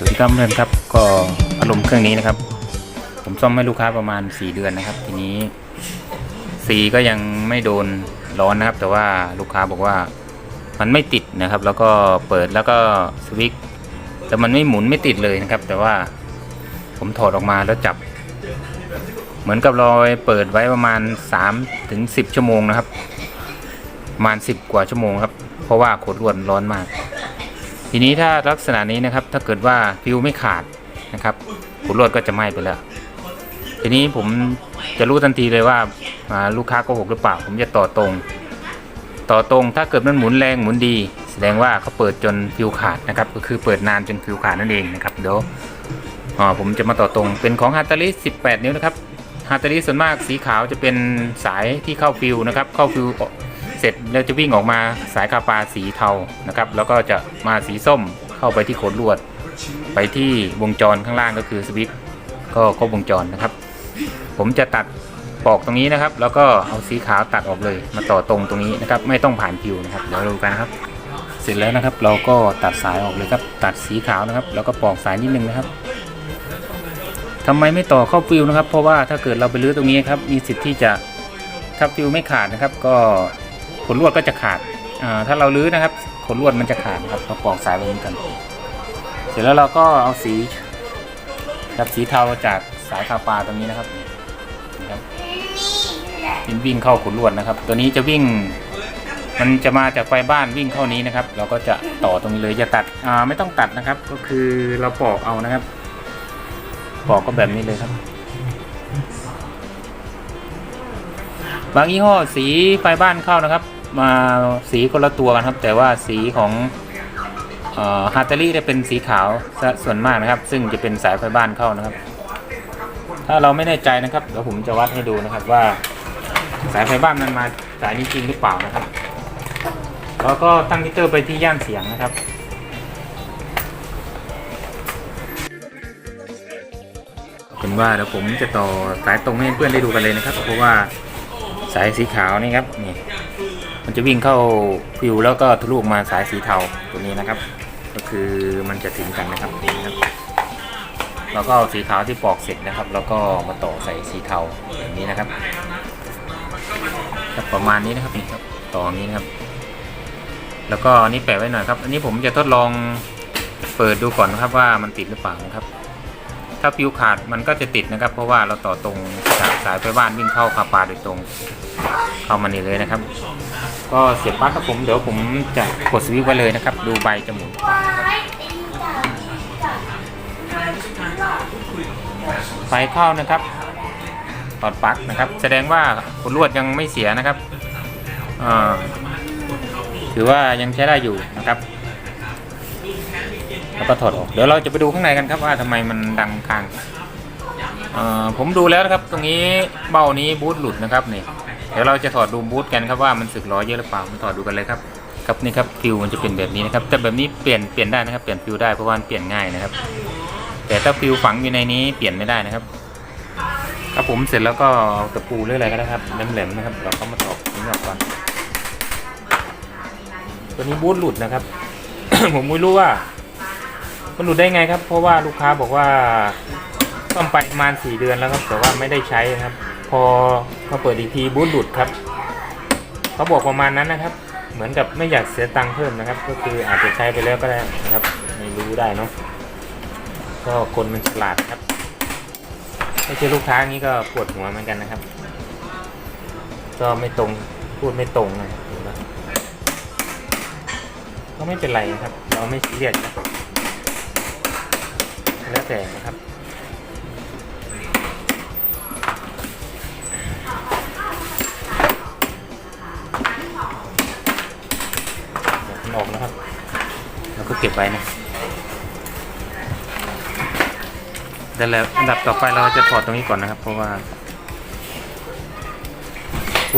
สวัสดีครับเพื่อนครับก็พัดลมเครื่องนี้นะครับ ผมซ่อมให้ลูกค้าประมาณ 4 เดือนนะครับ ทีนี้สีก็ยังไม่โดนร้อนนะครับ แต่ว่าลูกค้าบอกว่ามันไม่ติดนะครับ แล้วก็เปิดแล้วก็สวิตช์แต่มันไม่หมุนไม่ติดเลยนะครับ แต่ว่าผมถอดออกมาแล้วจับ เหมือนกับเราเปิดไว้ประมาณ3ถึง10 ชั่วโมงนะครับ ประมาณ 10 กว่าชั่วโมงครับ เพราะว่าขดลวดร้อนมาก ทีนี้ถ้าลักษณะนี้นะครับถ้าเกิดว่าฟิวไม่ขาดนะครับขดลวดก็จะไหม้ไปแล้ว ทีนี้ผมจะรู้ทันทีเลยว่าาลูกค้าโกหกหรือเปล่า ผมจะต่อตรง ต่อตรงถ้าเกิดมันหมุนแรงหมุนดี แสดงว่าเขาเปิดจนฟิวขาดนะครับก็คือเปิดนานจนฟิวขาดนั่นเองนะครับเดี๋ยวอ่าผมจะมาต่อตรงเป็นของฮาตาริ18 นิ้วนะครับฮาตาริส่วนมากสีขาวจะเป็นสายที่เข้าฟิวนะครับเข้าฟิว เสร็จแล้วจะวิ่งออกมาสายคาปาสีเทานะครับ แล้วก็จะมาสีส้มเข้าไปที่โขดลวด ไปที่วงจรข้างล่างก็คือสวิตช์ก็ครบวงจรนะครับ ผมจะตัดปอกตรงนี้นะครับ แล้วก็เอาสีขาวตัดออกเลย มาต่อตรงตรงนี้นะครับ ไม่ต้องผ่านฟิวนะครับเดี๋ยวดูกันนะครับ เสร็จแล้วนะครับ เราก็ตัดสายออกเลยครับ ตัดสีขาวนะครับ แล้วก็ปอกสายนิดนึงนะครับทำไมไม่ต่อเข้าฟิวนะครับ เพราะว่าถ้าเกิดเราไปรื้อตรงนี้ครับ มีสิทธิ์ที่จะถ้าฟิวไม่ขาดนะครับ ก็ ขนลวดก็จะขาดอ่าถ้าเรารื้อนะครับขนลวดมันจะขาดครับเราปอกสายไว้เหมือนกัน เสร็จแล้วเราก็เอาสีกับสีเทาจากสายคาปาตรงนี้นะครับนะครับวิ่งวิ่งเข้าขนลวดนะครับ ตัวนี้จะวิ่ง มันจะมาจากไฟบ้านวิ่งเข้านี้นะครับ เราก็จะต่อตรงนี้เลยจะตัดอ่าไม่ต้องตัดนะครับ ก็คือเราปอกเอานะครับ ปอกก็แบบนี้เลยครับบางยี่ห้อสีไฟบ้านเข้านะครับ มาสีคนละตัวกันครับ แต่ว่าสีของฮาร์ตารี่จะเป็นสีขาวส่วนมากนะครับ ซึ่งจะเป็นสายไฟบ้านเข้านะครับ ถ้าเราไม่แน่ใจนะครับเดี๋ยวผมจะวัดให้ดูนะครับว่า สายไฟบ้านมันมาสายนี้จริงหรือเปล่านะครับแล้วก็ตั้งมิเตอร์ไปที่ย่านเสียงนะครับเป็นว่าเดี๋ยวผมจะต่อสายตรงให้เพื่อนได้ดูกันเลยนะครับ เพราะว่าสายสีขาวนี่ครับนี่ มันจะวิ่งเข้าฟิวแล้วก็ทะลุออกมาสายสีเทาตัวนี้นะครับ ก็คือมันจะถึงกันนะครับนี่นะครับแล้วก็เอาสีขาวที่ปอกเสร็จนะครับ แล้วก็มาต่อใส่สีเทาแบบนี้นะครับประมาณนี้นะครับนี่ครับต่ออย่างนี้นะครับ แล้วก็อันนี้แปะไว้หน่อยครับ อันนี้ผมจะทดลองเปิดดูก่อนนะครับว่ามันติดหรือเปล่านะครับ ถ้าฟิวขาดมันก็จะติดนะครับ เพราะว่าเราต่อตรงจากสายไฟบ้านวิ่งเข้าคาปาโดยตรงเข้ามานี่เลยนะครับ ก็เสียบปลั๊กครับผมเดี๋ยวผมจะกดสวิตช์ไว้เลยนะครับ ดูใบจมุนไฟเข้านะครับตอดปลั๊กนะครับ แสดงว่าขนลวดยังไม่เสียนะครับถือว่ายังใช้ได้อยู่นะครับ แล้วก็ถอดออกเดี๋ยวเราจะไปดูข้างในกันครับว่าทำไมมันดังค้างผมดูแล้วนะครับ ตรงนี้เบ้านี้บูทหลุดนะครับนี่เดี๋ยวเราจะถอดดูบูทกันครับว่ามันสึกล้อเยอะหรือเปล่ามาถอดดูกันเลยครับครับนี่ครับฟิวมันจะเป็นแบบนี้นะครับแต่แบบนี้เปลี่ยนเปลี่ยนได้นะครับเปลี่ยนฟิวได้เพราะว่าเปลี่ยนง่ายนะครับ แต่ถ้าฟิวฝังอยู่ในนี้เปลี่ยนไม่ได้นะครับครับผมเสร็จแล้วก็เอาตะปูหรืออะไรก็ได้ครับแหลมๆนะครับเราก็มาตอกนี้ออกก่อนตัวนี้บูทหลุดนะครับ ผมไม่รู้ว่า มันหลุดได้ไงครับ เพราะว่าลูกค้าบอกว่าซ่อมไปประมาณสี่เดือนแล้วครับ แต่ว่าไม่ได้ใช้ครับ พอมาเปิดอีกทีบูทหลุดครับเขาบอกประมาณนั้นนะครับ เหมือนกับไม่อยากเสียตังค์เพิ่มนะครับ ก็คืออาจจะใช้ไปแล้วก็ได้นะครับ ไม่รู้ได้เนาะก็คนมันฉลาดครับไม่ใช่ลูกค้างี้ก็ปวดหัวเหมือนกันนะครับ ก็ไม่ตรงพูดไม่ตรงนะครับเห็นไหมก็ไม่เป็นไรนะครับ เราไม่ซีเรียสนะ แล้วแต่นะครับมันออกนะครับ แล้วก็เก็บไว้นะแต่แล้วอันดับต่อไปเราจะถอดตรงนี้ก่อนนะครับ เพราะว่า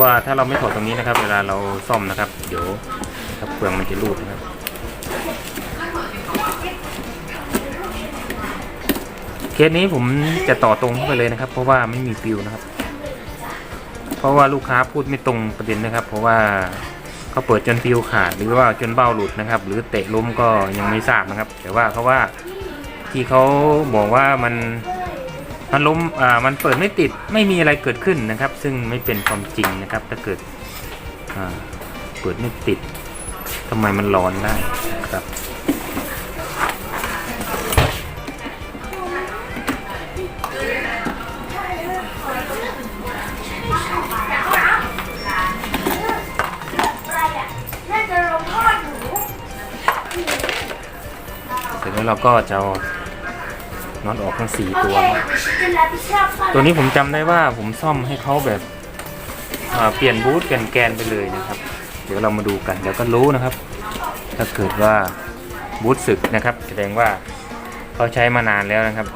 ว่าถ้าเราไม่ถอดตรงนี้นะครับ เวลาเราซ่อมนะครับ เดี๋ยวเปลืองมันจะรูดนะครับ สนี้ผมจะต่อตรงเข้าไปเลยนะครับ เพราะว่าไม่มีฟิวนะครับ เพราะว่าลูกค้าพูดไม่ตรงประเด็นนะครับ เพราะว่าเขาเปิดจนฟิวขาดหรือว่าจนเบ้าหลุดนะครับ หรือเตะล้มก็ยังไม่ทราบนะครับ แต่ว่าเขาว่าที่เขาบอกว่ามันมันล้มอ่ามันเปิดไม่ติดไม่มีอะไรเกิดขึ้นนะครับ ซึ่งไม่เป็นความจริงนะครับ ถ้าเกิดอ่าเปิดไม่ติดทำไมมันร้อนได้ครับ เสร็จแล้วเราก็จะเอาน็อตออกทั้งสี่โอตัวเคครับจะรับผิดชอบค่ะตัวนี้ผมจำได้ว่าผมซ่อมให้เขาแบบอ่าเปลี่ยนบูทแกนแกนๆไปเลยนะครับ เดี๋ยวเรามาดูกันเดี๋ยวก็รู้นะครับ ถ้าเกิดว่าบูทสึกนะครับ แสดงว่าเขาใช้มานานแล้วนะครับ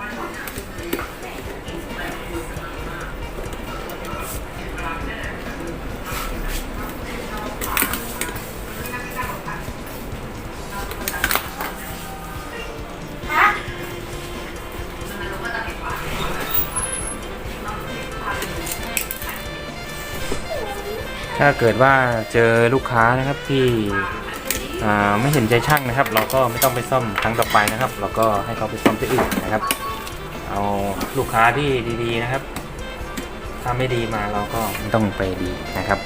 ถ้าเกิดว่าเจอลูกค้านะครับที่ไม่เห็นใจช่างนะครับ เราก็ไม่ต้องไปซ่อมครั้งต่อไปนะครับ เราก็ให้เขาไปซ่อมที่อื่นนะครับ เอาลูกค้าที่ดีๆนะครับ ถ้าไม่ดีมาเราก็ไม่ต้องไปดีนะครับ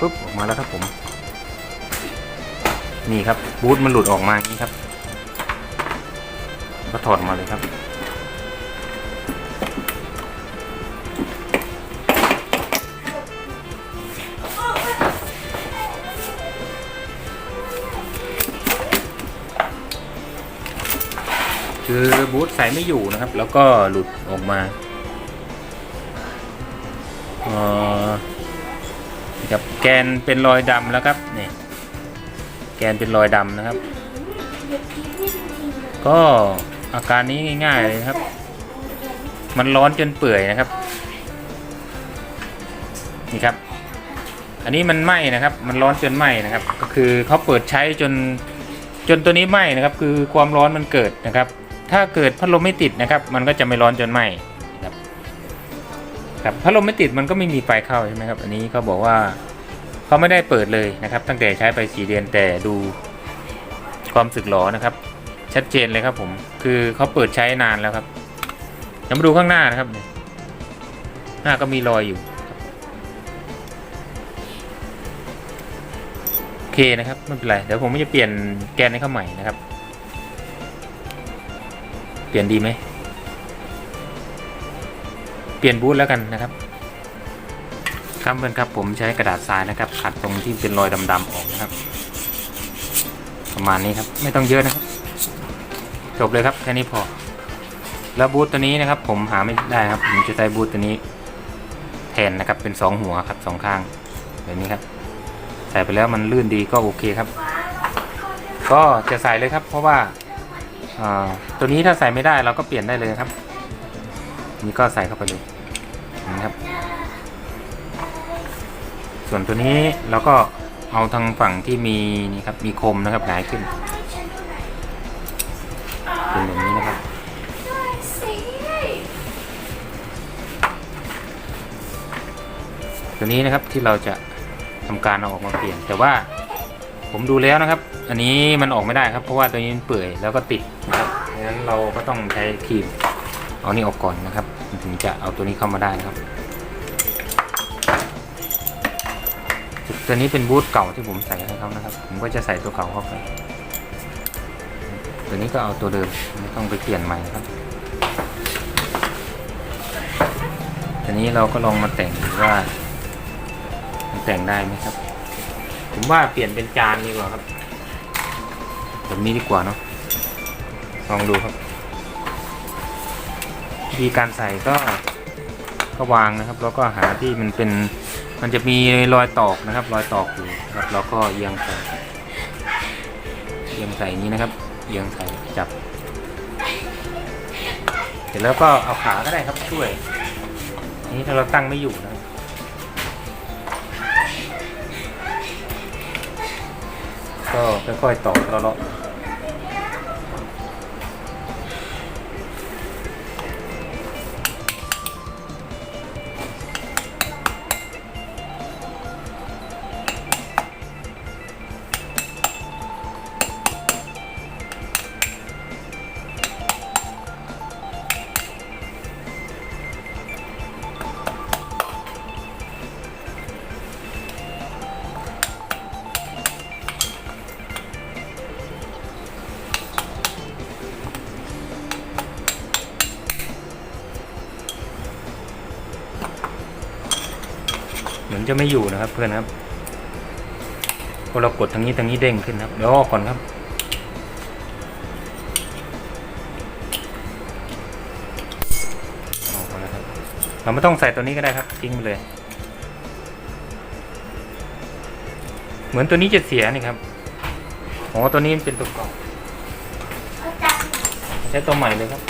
ปุ๊บออกมาแล้วครับผม นี่ครับบูทมันหลุดออกมาอย่างนี้ครับ ก็ถอดออกมาเลยครับ คือบูทใส่ไม่อยู่นะครับ แล้วก็หลุดออกมาเอ่อนี่ครับแกนเป็นรอยดำแล้วครับนี่แกนเป็นรอยดำนะครับ ก็อาการนี้ง่ายๆเลยครับ มันร้อนจนเปื่อยนะครับ นี่ครับ อันนี้มันไหม้นะครับ มันร้อนจนไหม้นะครับ ก็คือเขาเปิดใช้จนจนตัวนี้ไหม้นะครับ คือความร้อนมันเกิดนะครับ ถ้าเกิดพัดลมไม่ติดนะครับ มันก็จะไม่ร้อนจนไหม้ครับครับพัดลมไม่ติดมันก็ไม่มีไฟเข้าใช่ไหมครับ อันนี้เขาบอกว่าเขาไม่ได้เปิดเลยนะครับ ตั้งแต่ใช้ไปสี่เดือนแต่ดูความสึกหรอนะครับ ชัดเจนเลยครับ ผมคือเขาเปิดใช้นานแล้วครับเดี๋ยวมาดูข้างหน้านะครับหน้าก็มีรอยอยู่โอเคนะครับไม่เป็นไรเดี๋ยวผมจะเปลี่ยนแกนให้เข้าใหม่นะครับ เปลี่ยนดีไหม เปลี่ยนบูทแล้วกันนะครับ ครับเพื่อนครับผมใช้กระดาษทรายนะครับ ขัดตรงที่เป็นรอยดำๆออกนะครับ ประมาณนี้ครับไม่ต้องเยอะนะครับ จบเลยครับแค่นี้พอ แล้วบูทตัวนี้นะครับ ผมหาไม่ได้ครับ ผมจะใช้บูทตัวนี้แทนนะครับเป็นสองหัวครับสองข้างแบบนี้ครับใส่ไปแล้วมันลื่นดีก็โอเคครับ ก็จะใส่เลยครับ เพราะว่า ตัวนี้ถ้าใส่ไม่ได้เราก็เปลี่ยนได้เลยครับ นี่ก็ใส่เข้าไปเลยนะครับ ส่วนตัวนี้เราก็เอาทางฝั่งที่มีนี่ครับมีคมนะครับหงายขึ้นเป็นแบบนี้นะครับตัวนี้นะครับที่เราจะทำการเอาออกมาเปลี่ยน แต่ว่าผมดูแล้วนะครับ อันนี้มันออกไม่ได้ครับเพราะว่าตัวนี้มันเปื่อยแล้วก็ติด ดังนั้นเราก็ต้องใช้ครีมเอานี่ออกก่อนนะครับ ถึงจะเอาตัวนี้เข้ามาได้นะครับตัวนี้เป็นบูทเก่าที่ผมใส่ให้เขานะครับ ผมก็จะใส่ตัวเก่าเข้าไป ตัวนี้ก็เอาตัวเดิมไม่ต้องไปเปลี่ยนใหม่นะครับทีนี้เราก็ลองมาแต่งดูว่ามันแต่งได้ไหมครับ ผมว่าเปลี่ยนเป็นจานดีกว่าครับ แบบนี้ดีกว่าเนาะ ลองดูครับวิธีการใส่ก็ก็วางนะครับ แล้วก็หาที่มันเป็นมันจะมีรอยตอกนะครับ รอยตอกอยู่ครับแล้วก็เอียงใส่เอียงใส่นี้นะครับเอียงใส่จับ เสร็จแล้วก็เอาขาก็ได้ครับช่วย นี่ถ้าเราตั้งไม่อยู่นะก็ค่อยๆต่อเลาะ จะไม่อยู่นะครับ เพื่อนครับพอเรากดทางนี้ทางนี้เด้งขึ้นครับเดี๋ยวออกก่อนครับ ออกมาแล้วครับ เราไม่ต้องใส่ตัวนี้ก็ได้ครับทิ้งไปเลย เหมือนตัวนี้จะเสียนี่ครับอ๋อตัวนี้มันเป็นตัวเก่าเอาจับใช้ตัวใหม่เลยครับ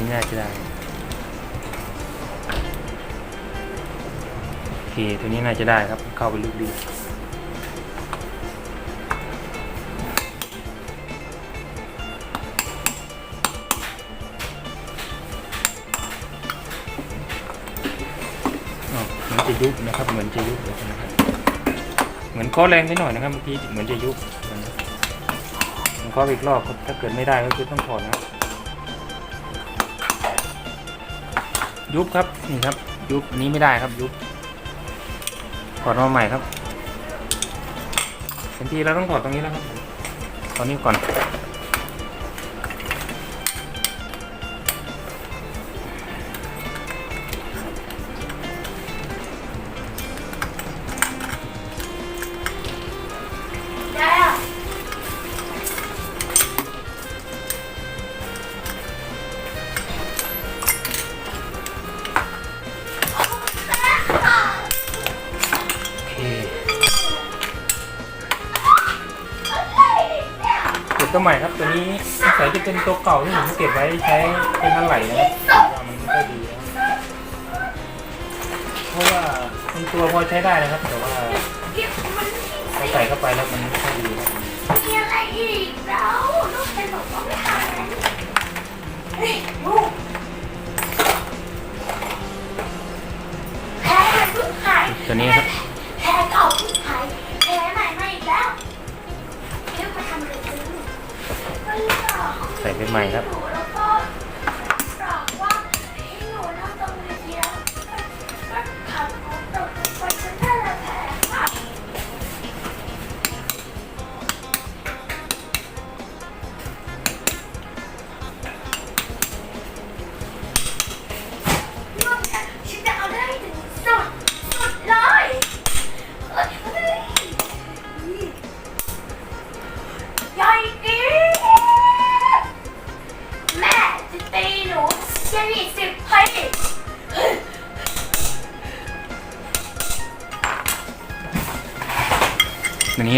นี่น่าจะได้โอเคตัวนี้น่าจะได้ครับ เข้าไปลึกดีเหมือนจะยุบนะครับ เหมือนจะยุบเดี๋ยวนะครับเหมือนเคอแรงไปหน่อยนะครับเมื่อกี้เหมือนจะยุบผมเคออีกรอบครับถ้าเกิดไม่ได้ก็คือต้องถอดนะ ยุบครับนี่ครับ ยุบอันนี้ไม่ได้ครับยุบถอดมาใหม่ครับบางทีเราต้องถอดตรงนี้แล้วครับตอนนี้ก่อน ตัวใหม่ครับตัวนี้สงสัยจะเป็นตัวเก่าที่ผมเก็บไว้ใช้เป็นอะไรนะครับว่ามันไม่ค่อยดีนะครับเพราะว่าเป็นตัวพอใช้ได้นะครับ แต่ว่าเก็บมันพอใส่เข้าไปแล้วมันไม่ค่อยดีครับมีอะไรอีกแล้วลูกเป็นบอกว่าไม่หายเฮ้ยลูกแพ้เพิ่งหายตัวนี้ครับ ใส่ไปใหม่ครับ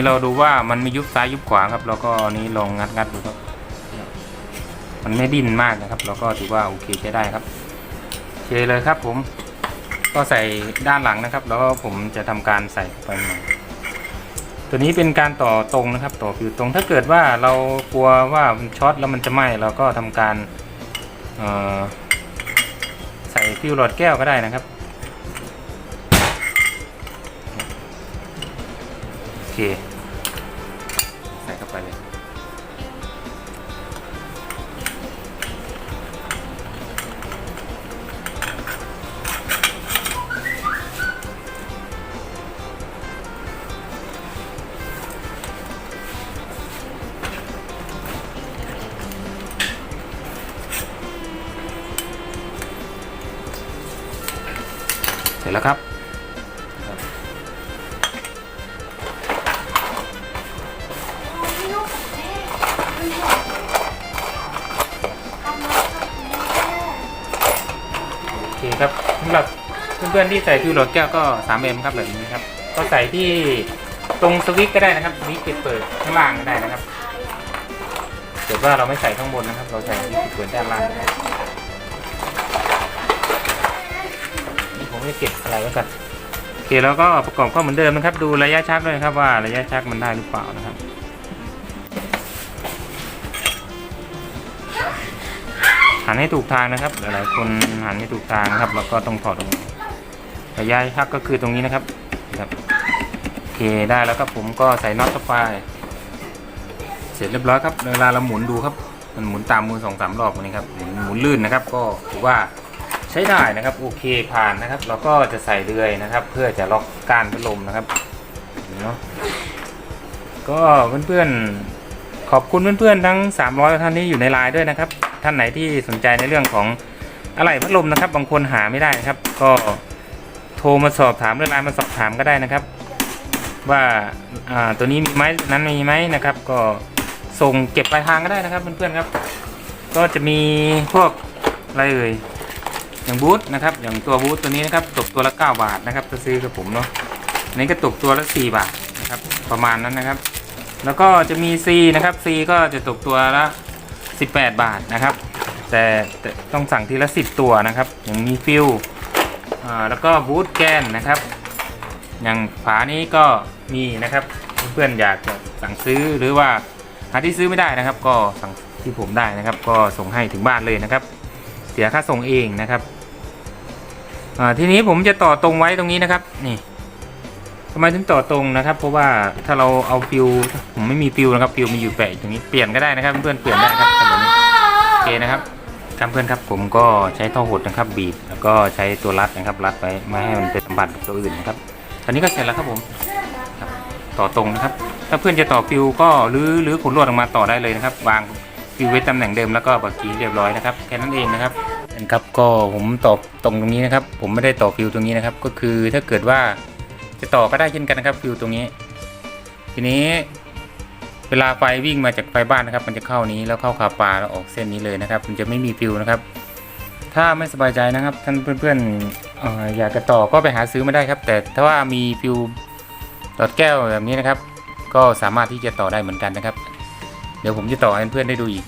เราดูว่ามันไม่ยุบซ้ายยุบขวาครับ แล้วก็นี้ลองงัดงัดดูครับ มันไม่ดิ้นมากนะครับ แล้วก็ถือว่าโอเคใช้ได้ครับโอเคเลยครับ ผม ก็ใส่ด้านหลังนะครับ แล้วก็ผมจะทำการใส่ไปใหม่ตัวนี้เป็นการต่อตรงนะครับ ต่อฟิวตรงถ้าเกิดว่าเรากลัวว่ามันช็อตแล้วมันจะไหม้เราก็ทำการใส่ฟิวหลอดแก้วก็ได้นะครับโอเค จแล้วครับ โอเคครับสำหรับเพื่อนๆที่ใส่ฟิวโหลดแก้วก็ 3M ครับแบบนี้ครับ ก็ใส่ที่ตรงสวิตช์ก็ได้นะครับสวิตช์ปิดเปิดข้างล่างก็ได้นะครับเกิดว่าเราไม่ใส่ข้างบนนะครับ เราใส่ที่ปิดเปิดด้านล่างก็ได้นี่ ผมจะเก็บอะไรไว้ก่อนโอเคแล้วก็ประกอบก็เหมือนเดิมนะครับ ดูระยะชักด้วยนะครับว่าระยะชักมันได้หรือเปล่านะครับหันให้ถูกทางนะครับ หลายๆคนหันให้ถูกทางนะครับ แล้วก็ต้องถอดออกระยะชักก็คือตรงนี้นะครับครับโอเคได้แล้วครับผมก็ใส่น็อตเข้าไปเสร็จเรียบร้อยครับเวลาเราหมุนดูครับมันหมุนตามมือสองสามรอบนี้ครับหมุนหมุนลื่นนะครับ ก็ถือว่า ใช้ได้นะครับโอเคผ่านนะครับ เราก็จะใส่เรือยนะครับ เพื่อจะล็อกก้านพัดลมนะครับเนาะก็เพื่อนๆขอบคุณเพื่อนๆทั้ง 300 ท่านที่อยู่ในไลน์ด้วยนะครับ ท่านไหนที่สนใจในเรื่องของอะไรพัดลมนะครับ บางคนหาไม่ได้นะครับ ก็โทรมาสอบถามหรือไลน์มาสอบถามก็ได้นะครับว่าอ่าตัวนี้มีไหมนั้นมีไหมนะครับ ก็ส่งเก็บปลายทางก็ได้นะครับเพื่อนๆครับ ก็จะมีพวกอะไรเอ่ย อย่างบูทนะครับอย่างตัวบูทตัวนี้นะครับตกตัวละ 9 บาทนะครับถ้าซื้อกับผมเนาะอันนี้ก็ตกตัวละ 4 บาทนะครับประมาณนั้นนะครับ แล้วก็จะมี C นะครับ C ก็จะตกตัวละ 18 บาทนะครับแต่ต้องสั่งทีละ 10 ตัวนะครับ อย่างมีฟิลอ่าแล้วก็บูทแกนนะครับ อย่างฝานี้ก็มีนะครับเพื่อนๆอยากจะสั่งซื้อหรือว่าหาที่ซื้อไม่ได้นะครับ ก็สั่งที่ผมได้นะครับ ก็ส่งให้ถึงบ้านเลยนะครับ เสียค่าส่งเองนะครับอ่าทีนี้ผมจะต่อตรงไว้ตรงนี้นะครับนี่ทำไมถึงต่อตรงนะครับ เพราะว่าถ้าเราเอาฟิวผมไม่มีฟิวนะครับฟิวมีอยู่แปะตรงนี้เปลี่ยนก็ได้นะครับ เพื่อนเปลี่ยนได้ครับแบบนี้โอเคนะครับครับเพื่อนครับผมก็ใช้ท่อหดนะครับบีบแล้วก็ใช้ตัวรัดนะครับรัดไว้ไม่ให้มันไปสัมผัสกับตัวอื่นนะครับตอนนี้ก็เสร็จแล้วครับผมต่อตรงนะครับ ถ้าเพื่อนจะต่อฟิวก็รื้อรื้อขนลวดออกมาต่อได้เลยนะครับ วาง ฟิวไว้ตำแหน่งเดิมแล้วก็บักกี้เรียบร้อยนะครับแค่นั้นเองนะครับนะครับก็ผมต่อตรงตรงนี้นะครับ ผมไม่ได้ต่อฟิวตรงนี้นะครับ ก็คือถ้าเกิดว่าจะต่อก็ได้เช่นกันนะครับฟิวตรงนี้ ทีนี้เวลาไฟวิ่งมาจากไฟบ้านนะครับ มันจะเข้านี้แล้วเข้าคาปาแล้วออกเส้นนี้เลยนะครับ มันจะไม่มีฟิวนะครับ ถ้าไม่สบายใจนะครับ ท่านเพื่อนๆอออยากจะต่อก็ไปหาซื้อมาได้ครับ แต่ถ้าว่ามีฟิวหลอดแก้วแบบนี้นะครับ ก็สามารถที่จะต่อได้เหมือนกันนะครับ เดี๋ยวผมจะต่อให้เพื่อนได้ดูอีก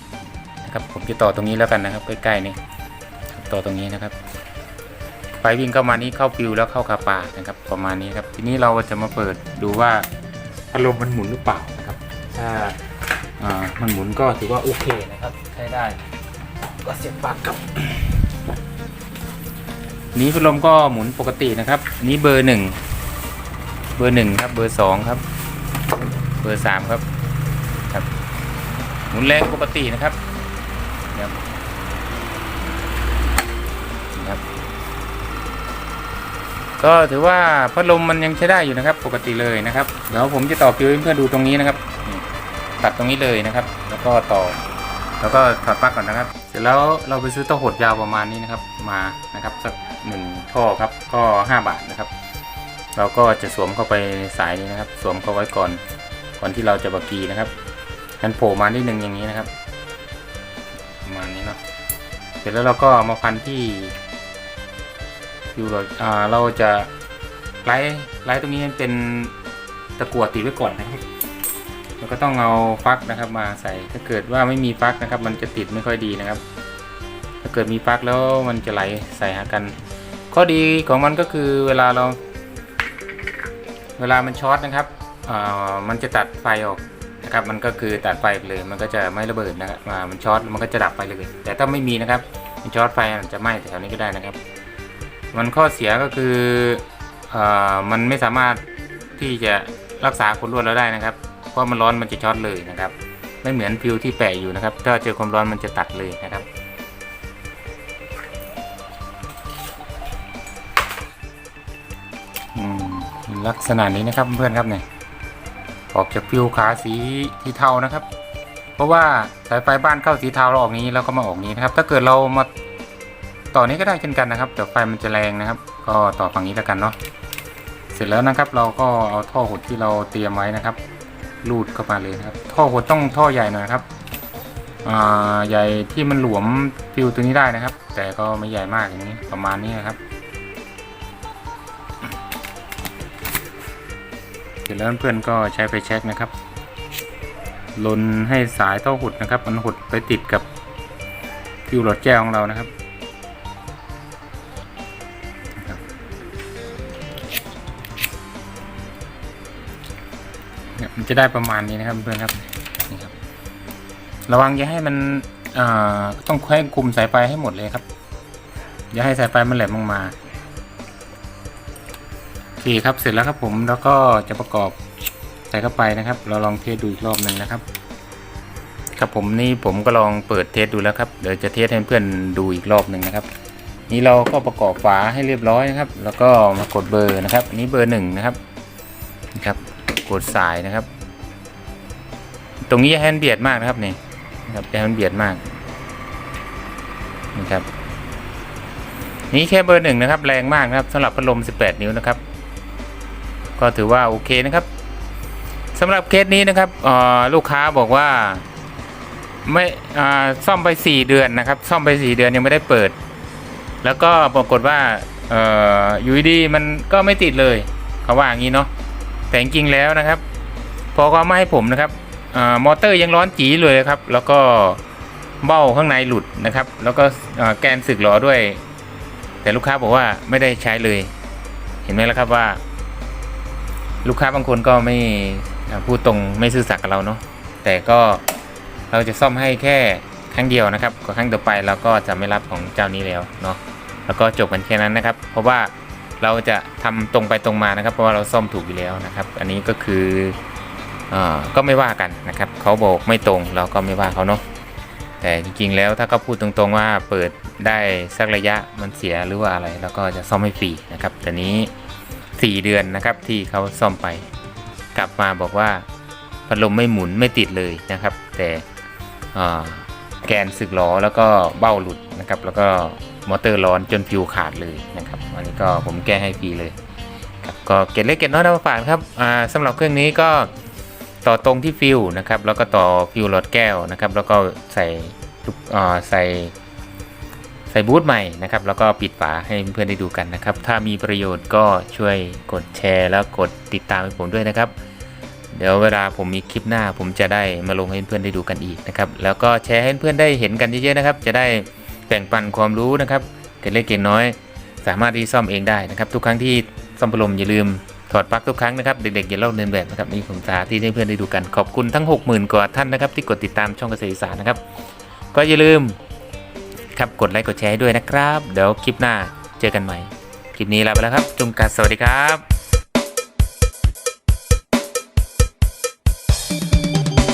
นะครับ ผมจะต่อตรงนี้แล้วกันนะครับ ใกล้ๆนี่ต่อตรงนี้นะครับไฟวิ่งเข้ามานี้เข้าฟิวแล้วเข้าคาปานะครับ ประมาณนี้ครับทีนี้เราจะมาเปิดดูว่าพัดลมมันหมุนหรือเปล่านะครับถ้าอ่ามันหมุนก็ถือว่าโอเคนะครับใช้ได้ก็เสียบปลั๊กครับนี้พัดลมก็หมุนปกตินะครับนี้เบอร์หนึ่งเบอร์หนึ่งครับเบอร์สองครับ เบอร์สามครับ มุนแรงปกตินะครับครับครับ ก็ถือว่าพัดลมมันยังใช้ได้อยู่นะครับ ปกติเลยนะครับเดี๋ยวผมจะต่อฟิวให้เพื่อนดูตรงนี้นะครับตัดตรงนี้เลยนะครับ แล้วก็ต่อ แล้วก็ถอดปลั๊กก่อนนะครับ เสร็จแล้วเราไปซื้อเต้าหดยาวประมาณนี้นะครับ มานะครับสักหนึ่งท่อครับ ก็ 5 บาทนะครับ เราก็จะสวมเข้าไปสายนี้นะครับ สวมเข้าไว้ก่อน ก่อนที่เราจะบักกีนะครับ กันโผล่มานิดนึงอย่างนี้นะครับประมาณนี้เนาะเสร็จแล้วเราก็มาพันที่อยู่เราอ่าเราจะไล่ไล่ตรงนี้เป็นตะกั่วติดไว้ก่อนนะครับแล้วก็ต้องเอาฟักนะครับมาใส่ถ้าเกิดว่าไม่มีฟักนะครับ มันจะติดไม่ค่อยดีนะครับ ถ้าเกิดมีฟักแล้วมันจะไหลใส่หากัน ข้อดีของมันก็คือเวลาเรา เวลามันช็อตนะครับมันจะตัดไฟออก นะครับ มันก็คือตัดไฟไปเลย มันก็จะไม่ระเบิดนะครับมันช็อตมันก็จะดับไปเลย แต่ถ้าไม่มีนะครับมันช็อตไฟอาจจะไหม้แถวนี้ก็ได้นะครับ มันข้อเสียก็คืออามันไม่สามารถที่จะรักษาคนรวดเราได้นะครับ เพราะมันร้อนมันจะช็อตเลยนะครับ ไม่เหมือนฟิวที่แปะอยู่นะครับ ถ้าเจอความร้อนมันจะตัดเลยนะครับลักษณะนี้นะครับเพื่อนครับเนี่ย ออกจากฟิวขาสีสีเทานะครับ เพราะว่าสายไฟบ้านเข้าสีเทาเราออกนี้แล้วก็มาออกนี้นะครับ ถ้าเกิดเรามาต่อนี้ก็ได้เช่นกันนะครับแต่ไฟมันจะแรงนะครับ ก็ต่อฝั่งนี้แล้วกันเนาะเสร็จแล้วนะครับ เราก็เอาท่อหดที่เราเตรียมไว้นะครับลูดเข้ามาเลยนะครับ ท่อหดต้องท่อใหญ่หน่อยนะครับอ่าใหญ่ที่มันหลวมฟิวตัวนี้ได้นะครับ แต่ก็ไม่ใหญ่มากอย่างนี้ประมาณนี้นะครับ เสร็จแล้วเพื่อนก็ใช้ไฟแช็กนะครับลนให้สายท่อหุดนะครับ มันหดไปติดกับฟิวหลอดแก้วของเรานะครับเนี่ยมันจะได้ประมาณนี้นะครับเพื่อนครับนี่ครับ ระวังอย่าให้มันอ่าต้องแขว้งคุมสายไฟให้หมดเลยครับ อย่าให้สายไฟมันแหลมลงมา เคครับเสร็จแล้วครับผมแล้วก็จะประกอบใส่เข้าไปนะครับ เราลองเทสดูอีกรอบหนึ่งนะครับ ครับผมนี่ผมก็ลองเปิดเทสดูแล้วครับเดี๋ยวจะเทสให้เพื่อนดูอีกรอบหนึ่งนะครับ นี่เราก็ประกอบฝาให้เรียบร้อยนะครับ แล้วก็มากดเบอร์นะครับนี้เบอร์หนึ่งนะครับนะครับกดสายนะครับ ตรงนี้อย่าให้มันเบียดมากนะครับนี่นะครับอย่าให้มันเบียดมากนี่ครับนี่แค่เบอร์หนึ่งนะครับ แรงมากนะครับสำหรับพัดลม 18 นิ้วนะครับ ก็ถือว่าโอเคนะครับสำหรับเคสนี้นะครับลูกค้าบอกว่าไม่ซ่อมไป 4 เดือนนะครับ ซ่อมไป 4 เดือนยังไม่ได้เปิด แล้วก็ปรากฏว่าอยู่ดีๆมันก็ไม่ติดเลยเขาว่าอย่างนี้เนาะแต่จริงแล้วนะครับ พอเขามาให้ผมนะครับอมอเตอร์ยังร้อนจีเลยครับ แล้วก็เบ้าข้างในหลุดนะครับ แล้วก็แกนสึกหรอด้วย แต่ลูกค้าบอกว่าไม่ได้ใช้เลย เห็นไหมล่ะครับว่า ลูกค้าบางคนก็ไม่พูดตรงไม่ซื่อสัตย์กับเราเนาะแต่ก็เราจะซ่อมให้แค่ครั้งเดียวนะครับก็ครั้งต่อไปเราก็จะไม่รับของเจ้านี้แล้วเนาะแล้วก็จบกันแค่นั้นนะครับ เพราะว่าเราจะทำตรงไปตรงมานะครับ เพราะว่าเราซ่อมถูกอยู่แล้วนะครับ อันนี้ก็คืออก็ไม่ว่ากันนะครับเขาบอกไม่ตรงเราก็ไม่ว่าเขาเนาะแต่จริงๆแล้วถ้าเขาพูดตรงๆว่าเปิดได้สักระยะมันเสียหรือว่าอะไร แล้วก็จะซ่อมให้ฟรีนะครับแต่นี้ 4 เดือนนะครับที่เขาซ่อมไป กลับมาบอกว่าพัดลมไม่หมุนไม่ติดเลยนะครับ แต่แกนสึกล้อแล้วก็เบ้าหลุดนะครับ แล้วก็มอเตอร์ร้อนจนฟิวขาดเลยนะครับอันนี้ก็ผมแก้ให้ฟรีเลยครับก็เกตเล็กเกตน้อยนำมาฝากครับอ่าสำหรับเครื่องนี้ก็ต่อตรงที่ฟิวนะครับ แล้วก็ต่อฟิวหลอดแก้วนะครับ แล้วก็ใส่ใส่ ส่บูทใหม่นะครับ แล้วก็ปิดฝาให้เพื่อนๆได้ดูกันนะครับ ถ้ามีประโยชน์ก็ช่วยกดแชร์ แล้วกดติดตามให้ผมด้วยนะครับ เดี๋ยวเวลาผมมีคลิปหน้าผมจะได้มาลงให้เพื่อนๆได้ดูกันอีกนะครับ แล้วก็แชร์ให้เพื่อนๆได้เห็นกันเยอะๆนะครับ จะได้แบ่งปันความรู้นะครับ เกิดเล็กเกิดน้อย สามารถที่ซ่อมเองได้นะครับ ทุกครั้งที่ซ่อมพัดลมอย่าลืมถอดปลั๊กทุกครั้งนะครับเด็กๆอย่าลอกเลียนแบบนะครับนี่ผมสาธิตให้เพื่อนได้ดูกันขอบคุณทั้ง 60,000 กว่าท่านนะครับที่กดติดตามช่องเกษตรอีสานนะครับก็อย่าลืม ครับกดไลค์กดแชร์ให้ด้วยนะครับ เดี๋ยวคลิปหน้าเจอกันใหม่ คลิปนี้ลาไปแล้วครับจุงกัดสวัสดีครับ